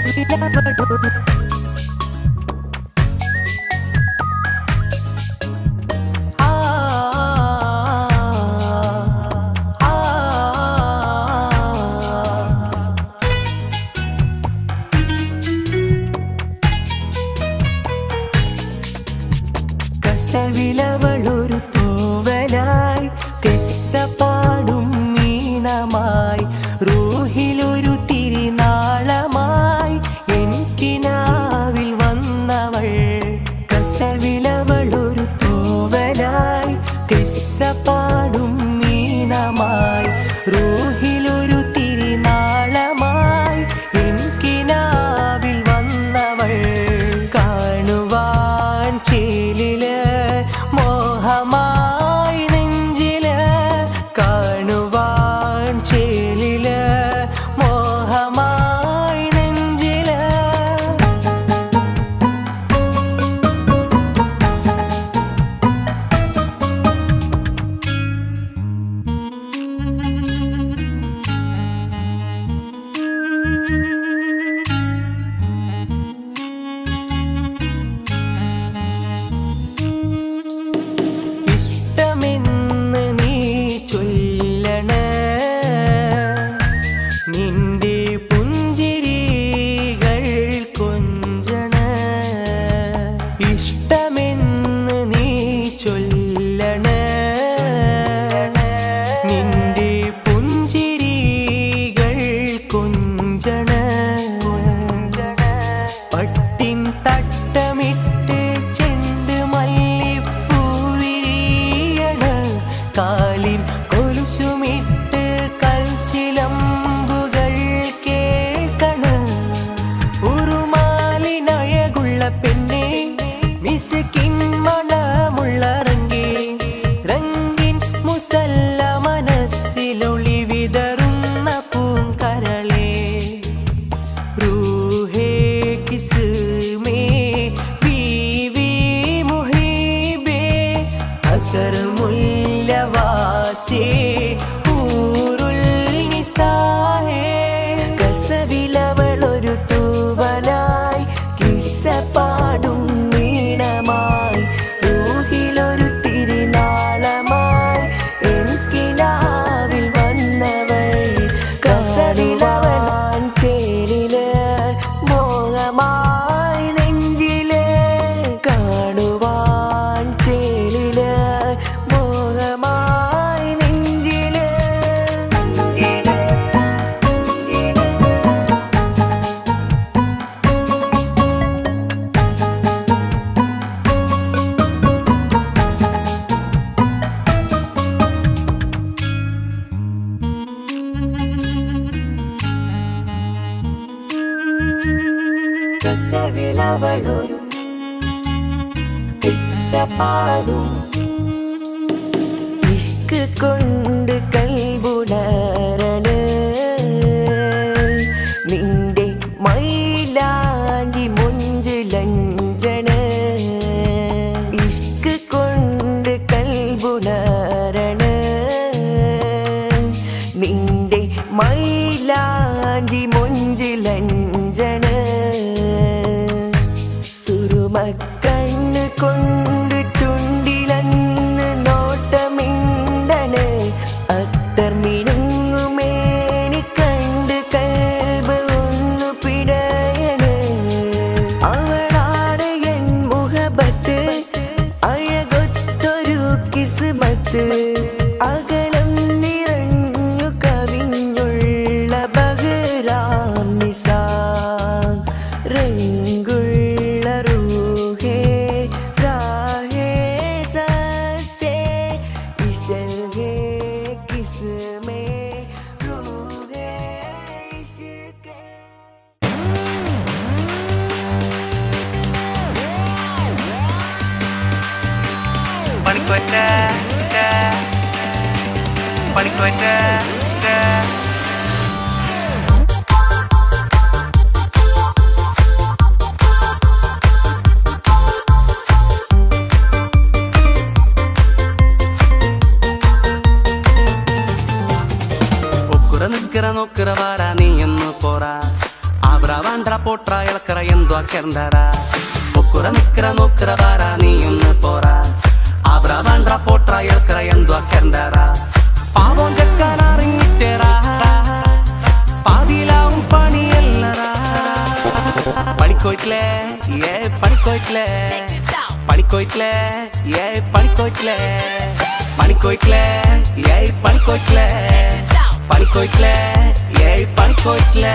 that we ever. കസവിലവളൊരു പാടും ഇഷ്ക് കൊണ്ട് te balik duluan dah. Dah. ನಿಲ್ಕರ ನೋಕ್ಕರ ವಾರ ನೀಯನ್ನು ಪೋರ ಆಬ್ರ ವಾಂಡ್ರ ಪೋಟ್ರ ಎಲ್ಕರ ಎಂದು ಕೆಂದರ ಒಕ್ಕುರ ನಿಕ್ಕರ ನೋಕ್ಕರ ವಾರ ನೀಯನ್ನು ಪೋರ ಆಬ್ರ ವಾಂಡ್ರ ಪೋಟ್ರ ಎಲ್ಕರ ಎಂದು ಕೆಂದರ பாவம் கக்கன அறிஞ்சிட்டேரா பாதிலாவும் பணி இல்லரா படிக்கோயிட்ல ஏ படிக்கோயிட்ல படிக்கோயிட்ல ஏ படிக்கோயிட்ல படிக்கோயிட்ல ஏ படிக்கோயிட்ல படிக்கோயிட்ல ஏ படிக்கோயிட்ல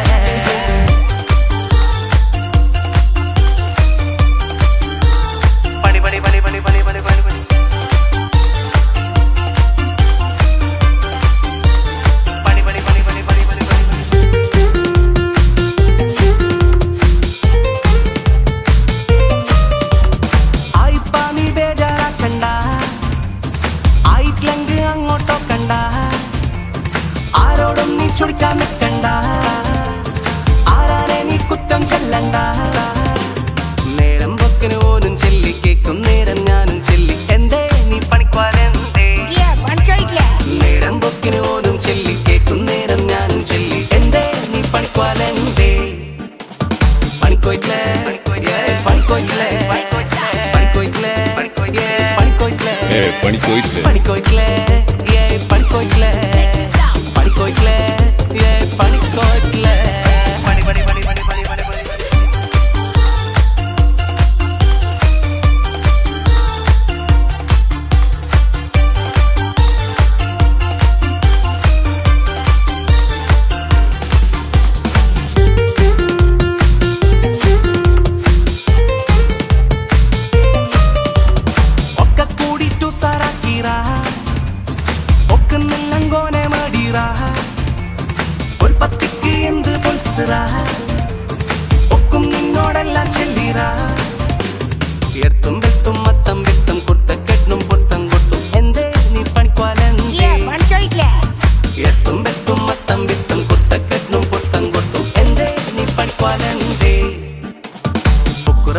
படுக்கோயிலே படுக்கோயிலே படுக்கோயிலே படுக்கோயிலே படுக்கோயிலே படுக்கோயிலே ஏ படுக்கோயிலே படுக்கோயிலே ஏ படுக்கோயிலே படி படி படி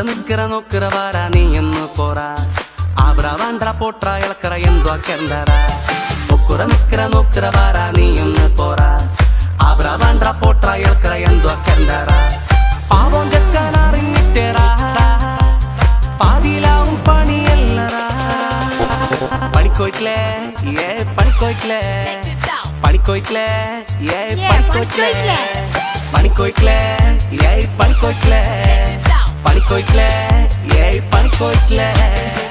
നിക്കറ നോക്കറ വാര നീ എന്ന് പോറ. ആബ്ര വാണ്ട്ര പോട്ര ഇളക്കറ എന്തോ കെറന്തറ ഉക്കുറ നിക്കറ നോക്കറ വാര നീ എന്ന് പോറ. ആബ്ര വാണ്ട്ര പോട്ര ഇളക്കറ എന്തോ കെറന്തറ പാവം ചെക്കൻ അറിഞ്ഞിട്ടേറാ. പാതിയിലാവും പണിയല്ലറാ പണിക്കോയിട്ടില്ലേ? ഏ പണിക്കോയിട്ടില്ലേ? പണിക്കോയിട്ടില്ലേ? ഏ പണിക്കോയിട്ടില്ലേ? പണിക്കോയിട്ടില്ലേ? ഏ പണിക്കോയിട്ടില്ലേ? panikojkle, jej panikojkle.